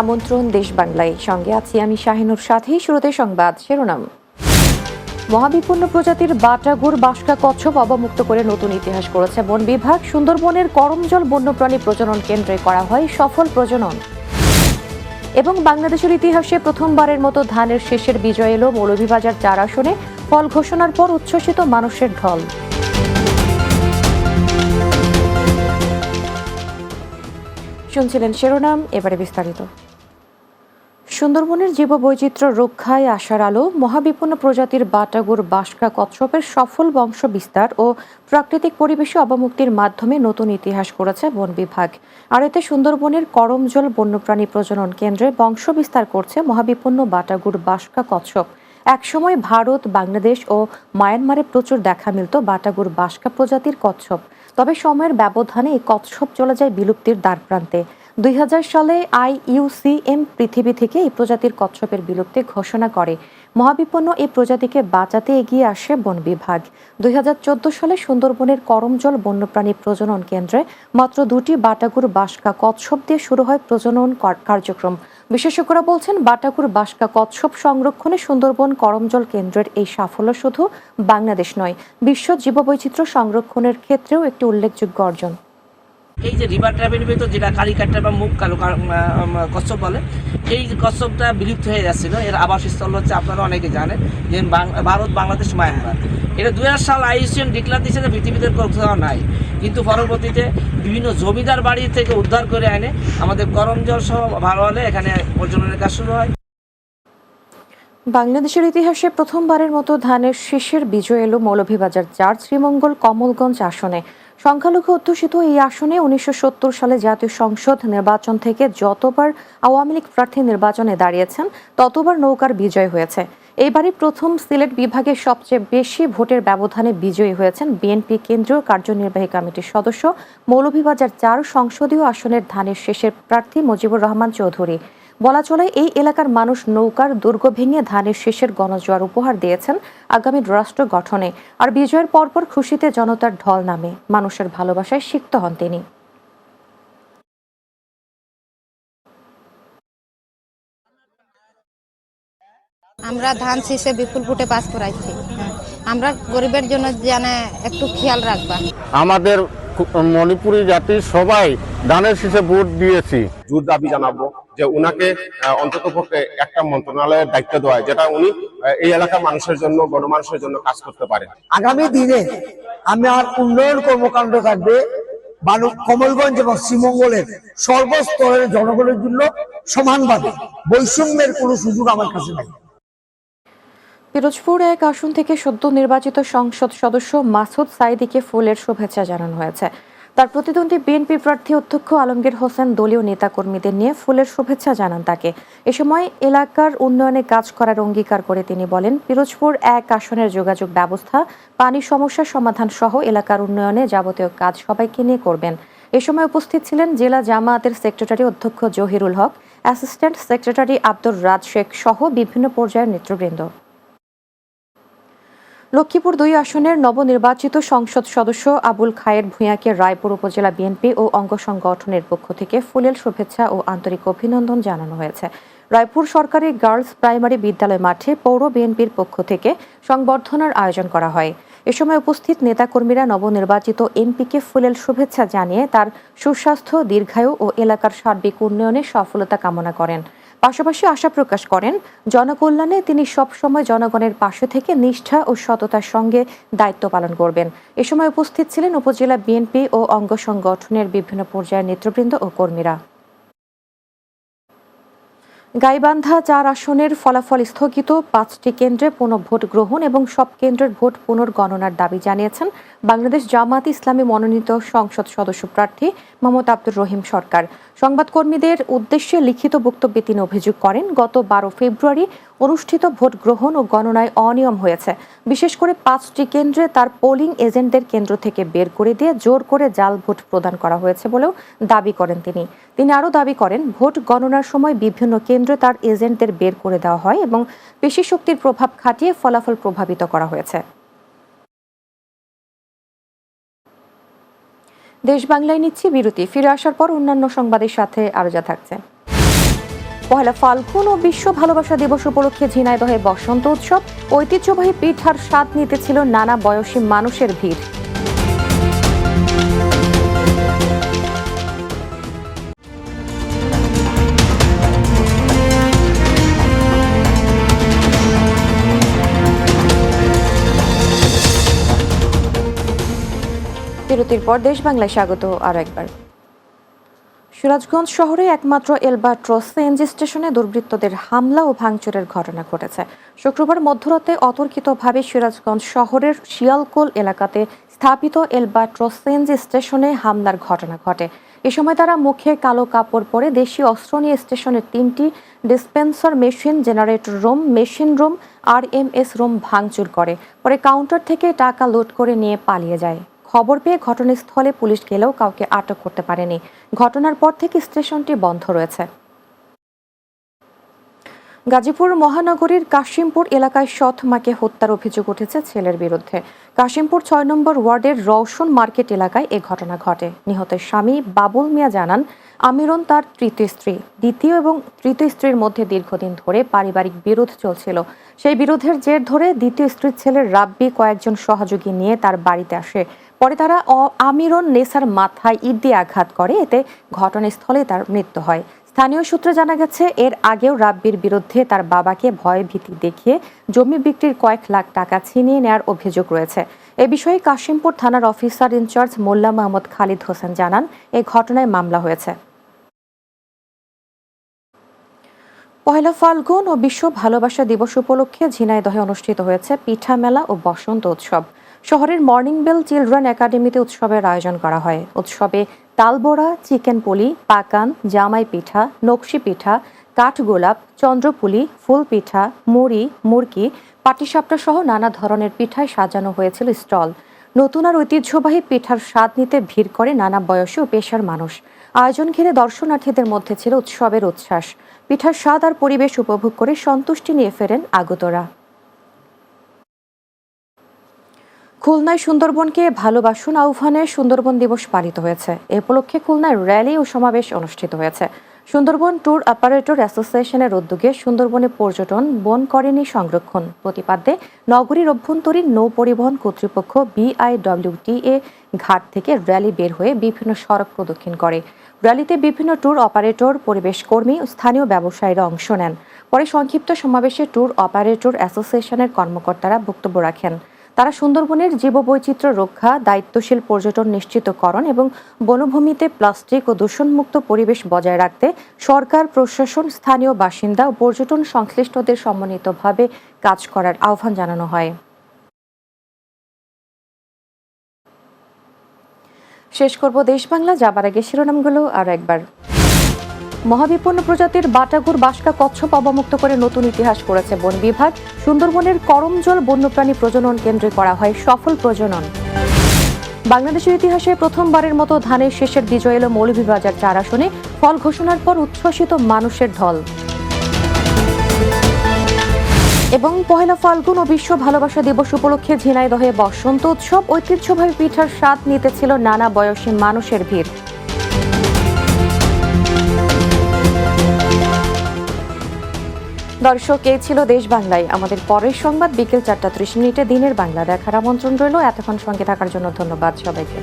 আমন্ত্রণ দেশ বাংলায়। সঙ্গে আছি আমি শাহিনুর সাথী। শুরুতে সংবাদ শিরোনাম। মহাবিপন্ন প্রজাতির বাটাগুর বাসকা কচ্ছপ অবমুক্ত করে নতুন ইতিহাস করেছে বন বিভাগ। সুন্দরবনের করমজল বন্যপ্রাণী প্রজনন কেন্দ্রে করা হয় সফল প্রজনন। এবং বাংলাদেশের ইতিহাসে প্রথমবারের মতো ধানের শেষের বিজয় এলো মৌলভীবাজার চার আসনে। ফল ঘোষণার পর উচ্ছ্বসিত মানুষের ঢল। শুনছিলেন শিরোনাম, এবারে বিস্তারিত। সুন্দরবনের জীববৈচিত্র্য রক্ষায় আসার আলো, মহাবিপন্ন প্রজাতির বাটাগুর বাসকা কচ্ছপের সফল বংশ বিস্তার ও প্রাকৃতিক পরিবেশে অবমুক্তির মাধ্যমে নতুন ইতিহাস করেছে বন বিভাগ। আর এতে সুন্দরবনের করমজল বন্যপ্রাণী প্রজনন কেন্দ্রে বংশ বিস্তার করছে মহাবিপন্ন বাটাগুর বাসকা কচ্ছপ। একসময় ভারত, বাংলাদেশ ও মায়ানমারে প্রচুর দেখা মিলত বাটাগুর বাসকা প্রজাতির কচ্ছপ। তবে সময়ের ব্যবধানে এই কচ্ছপ চলে যায় বিলুপ্তির দ্বারপ্রান্তে দুই হাজার সালে আইইউসিএম পৃথিবী থেকে এই প্রজাতির কচ্ছপের বিলুপ্তি ঘোষণা করে। মহাবিপন্ন এই প্রজাতিকে বাঁচাতে এগিয়ে আসে বন বিভাগ। দুই হাজার চোদ্দ সালে সুন্দরবনের করমজল বন্যপ্রাণী প্রজনন কেন্দ্রে মাত্র দুটি বাটাগুর বাসকা কচ্ছপ দিয়ে শুরু হয় প্রজনন কার্যক্রম। বিশেষজ্ঞরা বলছেন, বাটাকুর বাসকা কচ্ছপ সংরক্ষণে সুন্দরবন করমজল কেন্দ্রের এই সাফল্য শুধু বাংলাদেশ নয়, বিশ্ব জীববৈচিত্র্য সংরক্ষণের ক্ষেত্রেও একটি উল্লেখযোগ্য অর্জন। এই যে রিভার ট্র্যাপের ভিতর যেটা কালিকাটা বা মুখ কালো কচ্ছপ বলে, এই কচ্ছপটা বিলুপ্ত হয়ে যাচ্ছিল। এর আবাসস্থল হচ্ছে আপনারা অনেকে জানেন, যে ভারত, বাংলাদেশ, মায়ানমার। এটা দু হাজার সাল আইসিএন ডিক্লার দিয়েছে যে পৃথিবীতে কোথাও নাই। কিন্তু পরবর্তীতে বিভিন্ন জমিদার বাড়ি থেকে উদ্ধার করে আনে আমাদের গরম জল সহ ভালো হলে এখানে প্রজননের কাজ শুরু হয়। বাংলাদেশের ইতিহাসে প্রথমবারের মতো ধানের শীষের বিজয় এলো মৌলভীবাজার চার শ্রীমঙ্গল কমলগঞ্জ আসনে। সংখ্যালঘু অধ্যুষিত এই আসনে উনিশশো সত্তর সালে জাতীয় সংসদ নির্বাচন থেকে যতবার আওয়ামী লীগ প্রার্থী নির্বাচনে দাঁড়িয়েছেন, ততবার নৌকার বিজয় হয়েছে। এইবারই প্রথম সিলেট বিভাগের সবচেয়ে বেশি ভোটের ব্যবধানে বিজয়ী হয়েছেন বিএনপি কেন্দ্রীয় কার্যনির্বাহী কমিটির সদস্য। মৌলভীবাজার চার সংসদীয় আসনের ধানের শেষের প্রার্থী মুজিবুর রহমান চৌধুরী। বলা চলে এই এলাকার মানুষ নৌকার দুর্গ ভেঙে ধানের শেষের গণজোয়ার উপহার দিয়েছেন আগামী রাষ্ট্র গঠনে। আর বিজয়ের পরপর খুশিতে জনতার ঢল নামে মানুষের ভালোবাসায় সিক্ত হন তিনি। আমরা ধান শীষে বিপুল ফুটে পাস করাইছি। আমরা গরিবের জন্য জানে একটু খেয়াল রাখবা। আমাদের মণিপুরি জাতির সবাই ধানের শীষে ভোট দিয়েছি। জোর দাবি জানাব যে উনাকে অন্তত পক্ষে একটা মন্ত্রণালয়ের দায়িত্ব দেওয়া যেটা উনি এই এলাকার মানুষের জন্য গণমানুষের জন্য কাজ করতে পারেন। আগামী দিনে আমার উন্নয়ন কর্মকাণ্ড থাকবে কমলগঞ্জ এবং শ্রীমঙ্গলের সর্বস্তরের জনগণের জন্য সমানভাবে বৈষম্যের কোনো সুযোগ আমার কাছে নাই। পিরোজপুর এক আসন থেকে সদ্য নির্বাচিত সংসদ সদস্য মাসুদ সাইদিকে ফুলের শুভেচ্ছা জানানো হয়েছে। তার প্রতিদ্বন্দ্বী বিএনপি প্রার্থী অধ্যক্ষ আলমগীর হোসেন দলীয় নেতাকর্মীদের নিয়ে ফুলের শুভেচ্ছা জানান তাকে। এ সময় এলাকার উন্নয়নে কাজ করার অঙ্গীকার করে তিনি বলেন, পিরোজপুর এক আসনের যোগাযোগ ব্যবস্থা, পানি সমস্যার সমাধান সহ এলাকার উন্নয়নে যাবতীয় কাজ সবাইকে নিয়ে করবেন। এ সময় উপস্থিত ছিলেন জেলা জামায়াতের সেক্রেটারি অধ্যক্ষ জহিরুল হক, অ্যাসিস্ট্যান্ট সেক্রেটারি আব্দুর রাজ শেখ সহ বিভিন্ন পর্যায়ের নেতৃবৃন্দ। লক্ষ্মীপুর দুই আসনের নবনির্বাচিত সংসদ সদস্য আবুল খায়ের ভূঁইয়াকে রায়পুর উপজেলা বিএনপি ও অঙ্গ সংগঠনের পক্ষ থেকে ফুলেল শুভেচ্ছা ও আন্তরিক অভিনন্দন জানানো হয়েছে। রায়পুর সরকারি গার্লস প্রাইমারি বিদ্যালয় মাঠে পৌর বিএনপির পক্ষ থেকে সংবর্ধনার আয়োজন করা হয়। এ সময় উপস্থিত নেতাকর্মীরা নবনির্বাচিত এমপিকে ফুলেল শুভেচ্ছা জানিয়ে তার সুস্বাস্থ্য, দীর্ঘায়ু ও এলাকার সার্বিক উন্নয়নে সফলতা কামনা করেন। পাশাপাশি আশা প্রকাশ করেন, জনকল্যাণে তিনি সবসময় জনগণের পাশে থেকে নিষ্ঠা ও সততার সঙ্গে দায়িত্ব পালন করবেন। এ সময় উপস্থিত ছিলেন উপজেলা বিএনপি ও অঙ্গ সংগঠনের বিভিন্ন পর্যায়ের নেতৃবৃন্দ ও কর্মীরা। গাইবান্ধা চার আসনের ফলাফল স্থগিত। পাঁচটি কেন্দ্রে পুনঃ ভোট গ্রহণ এবং সব কেন্দ্রের ভোট পুনর্গণনার দাবি জানিয়েছেন বাংলাদেশ জামাত ইসলামী মনোনীত সংসদ সদস্য প্রার্থী মোহাম্মদ আব্দুর রহিম সরকার। সংবাদকর্মীদের উদ্দেশ্যে লিখিত বক্তব্যে তিনি অভিযোগ করেন, গত বারো ফেব্রুয়ারি অনুষ্ঠিত ভোট গ্রহণ ও গণনায় অনিয়ম হয়েছে। বিশেষ করে পাঁচটি কেন্দ্রে তার পোলিং এজেন্টদের কেন্দ্র থেকে বের করে দিয়ে জোর করে জাল ভোট প্রদান করা হয়েছে বলেও দাবি করেন তিনি। তিনি আরও দাবি করেন, ভোট গণনার সময় বিভিন্ন কেন্দ্রে তার এজেন্টদের বের করে দেওয়া হয় এবং পেশি শক্তির প্রভাব খাটিয়ে ফলাফল প্রভাবিত করা হয়েছে। দেশ বাংলায় নিচ্ছি বিরতি। ফিরে আসার পর অন্যান্য সংবাদের সাথে আরও যা থাকছে। পহেলা ফাল্গুন ও বিশ্ব ভালোবাসা দিবস উপলক্ষে ঝিনাইদহে বসন্ত উৎসব। ঐতিহ্যবাহী পিঠার স্বাদ নিতেছিল নানা বয়সী মানুষের ভিড়। বিরতির পর দেশ বাংলায় স্বাগত আরও একবার। সিরাজগঞ্জ শহরে একমাত্র এলবাট্রস সিএনজি স্টেশনে দুর্বৃত্তদের হামলা ও ভাঙচুরের ঘটনা ঘটেছে। শুক্রবার মধ্যরাতে অতর্কিতভাবে সিরাজগঞ্জ শহরের শিয়ালকোল এলাকাতে স্থাপিত এলবাট্রস সিএনজি স্টেশনে হামলার ঘটনা ঘটে। এ সময় তারা মুখে কালো কাপড় পরে দেশীয় অস্ত্র নিয়ে স্টেশনের তিনটি dispenser machine, generator room, machine room, R M S room ভাঙচুর করে। পরে কাউন্টার থেকে টাকা লুট করে নিয়ে পালিয়ে যায়। খবর পেয়ে ঘটনাস্থলে পুলিশ গেলেও কাউকে আটক করতে পারেনি। ঘটনার পর থেকে স্টেশনটি বন্ধ রয়েছে। গাজীপুর মহানগরীর কাশিমপুর এলাকায় সৎ মাকে হত্যার অভিযোগ উঠেছে ছেলের বিরুদ্ধে। কাশিমপুর ছয় নম্বর ওয়ার্ডের রওশন মার্কেট এলাকায় এ ঘটনা ঘটে। নিহতের স্বামী বাবুল মিয়া জানান, আমিরন তার তৃতীয় স্ত্রী। দ্বিতীয় এবং তৃতীয় স্ত্রীর মধ্যে দীর্ঘদিন ধরে পারিবারিক বিরোধ চলছিল। সেই বিরোধের জের ধরে দ্বিতীয় স্ত্রীর ছেলের রাব্বি কয়েকজন সহযোগী নিয়ে তার বাড়িতে আসে। পরে তারা আমিরন নেসার মাথায় ইট দিয়ে আঘাত করে। এতে ঘটনাস্থলে তার মৃত্যু হয়। স্থানীয় সূত্রে জানা গেছে, এর আগেও রাব্বির বিরুদ্ধে তার বাবাকে ভয় ভীতি দেখিয়ে জমি বিক্রির কয়েক লাখ টাকা ছিনিয়ে নেওয়ার অভিযোগ রয়েছে। এ বিষয়ে কাশিমপুর থানার officer in charge Molla Mohammad Khalid Hossain জানান এই ঘটনায় মামলা হয়েছে। পহেলা ফাল্গুন ও বিশ্ব ভালোবাসা দিবস উপলক্ষে ঝিনাইদহে অনুষ্ঠিত হয়েছে পিঠা মেলা ও বসন্ত উৎসব। শহরের মর্নিং বেল চিলড্রেন একাডেমিতে উৎসবের আয়োজন করা হয়। উৎসবে তালবোড়া চিকেন পুলি পাকান, জামাই পিঠা, নকশি পিঠা কাঠগোলাপ চন্দ্রপুলি, ফুল পিঠা, মুড়ি, মুরকি, পাটিসাপটা সহ নানা ধরনের পিঠায় সাজানো হয়েছিল স্টল। নতুন আর ঐতিহ্যবাহী পিঠার স্বাদ নিতে ভিড় করে নানা বয়সী ও পেশার মানুষ। আয়োজন ঘিরে দর্শনার্থীদের মধ্যে ছিল উৎসবের উচ্ছ্বাস। পিঠার স্বাদ আর পরিবেশ উপভোগ করে সন্তুষ্টি নিয়ে ফেরেন আগতরা। খুলনায় সুন্দরবনকে ভালোবাসুন আহ্বানে সুন্দরবন দিবস পালিত হয়েছে। এ উপলক্ষে খুলনায় র্যালি ও সমাবেশ অনুষ্ঠিত হয়েছে। সুন্দরবন ট্যুর অপারেটর অ্যাসোসিয়েশনের উদ্যোগে সুন্দরবনে পর্যটন, বন করেনি সংরক্ষণ প্রতিপাদ্যে নগরীর অভ্যন্তরীণ নৌ পরিবহন কর্তৃপক্ষ বিআইডব্লিউটিএ ঘাট থেকে র্যালি বের হয়ে বিভিন্ন সড়ক প্রদক্ষিণ করে। র্যালিতে বিভিন্ন ট্যুর অপারেটর, পরিবেশ কর্মী ও স্থানীয় ব্যবসায়ীরা অংশ নেন। পরে সংক্ষিপ্ত সমাবেশে ট্যুর অপারেটর অ্যাসোসিয়েশনের কর্মকর্তারা বক্তব্য রাখেন। তারা সুন্দরবনের জীববৈচিত্র্য রক্ষা, দায়িত্বশীল পর্যটন নিশ্চিতকরণ এবং বনভূমিতে প্লাস্টিক ও দূষণমুক্ত পরিবেশ বজায় রাখতে সরকার, প্রশাসন, স্থানীয় বাসিন্দা ও পর্যটন সংশ্লিষ্টদের সমন্বিতভাবে কাজ করার আহ্বান জানানো হয়। শেষ করব দেশ বাংলা, যাবার আগে শিরোনামগুলো আর একবার। মহাবিপন্ন প্রজাতির বাটাগুর বাসকা, কচ্ছপ অবমুক্ত করে নতুন ইতিহাস করেছে বন বিভাগ। সুন্দরবনের করমজল বন্যপ্রাণী প্রজনন কেন্দ্রে করা হয় সফল প্রজনন। বাংলাদেশের ইতিহাসে প্রথমবারের মতো ধানের শেষের বিজয় এলো মৌলভীবাজার চার আসনে। ফল ঘোষণার পর উচ্ছ্বসিত মানুষের ঢল। এবং পহেলা ফাল্গুন ও বিশ্ব ভালোবাসা দিবস উপলক্ষে ঝিনাইদহে বসন্ত উৎসব। ঐতিহ্যবাহী পিঠার স্বাদ নিতেছিল নানা বয়সী মানুষের ভিড়। দর্শক, এই ছিল দেশ বাংলায়। আমাদের পরের সংবাদ বিকেল চারটা ত্রিশ মিনিটে দিনের বাংলা দেখার আমন্ত্রণ রইল। এতক্ষণ সঙ্গে থাকার জন্য ধন্যবাদ সবাইকে।